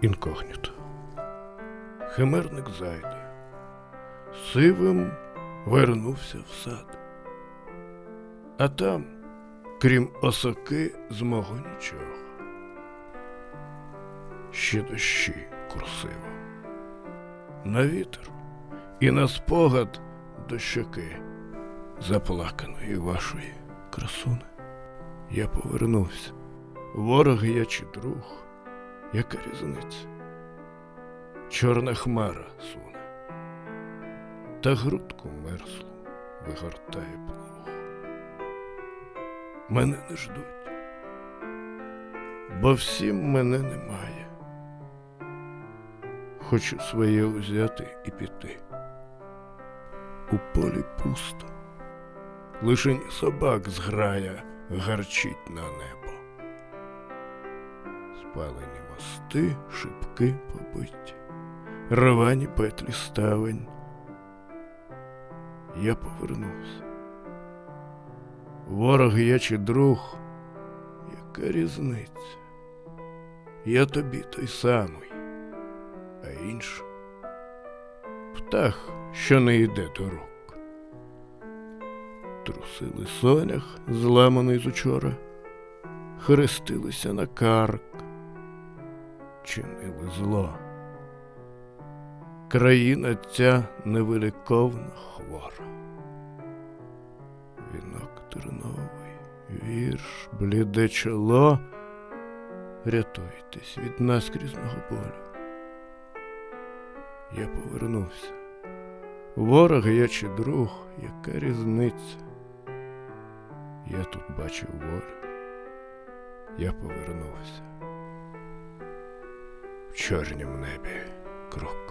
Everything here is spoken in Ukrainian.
інкогніто. Химерник зайде. Сивим вернувся в сад. А там, крім осоки, з мого нічого. Ще дощі курсиво. На вітер і на спогад до щоки заплаканої вашої красуни. Я повернувся. Ворог я чи друг, яка різниця? Чорна хмара суне, та грудку мерзлу вигортає плуг. Мене не ждуть, бо всім мене немає. Хочу своє узяти і піти. У полі пусто, лишень собак зграя гарчить на небо. Спалені мости, шибки побиті, рвані петлі ставень. Я повернувся. Ворог я чи друг, яка різниця? Я тобі той самий, а інш птах, що не йде до рук. Трусили сонях, зламаний з учора, хрестилися на карк, чинили зло. Країна ця невиліковна хвора. Вінок терновий, вірш, бліде чоло. Рятуйтесь від наскрізного болю. Я повернувся. Ворог я чи друг, яка різниця? Я тут бачив волю. Я повернувся. В чорнім небі круг.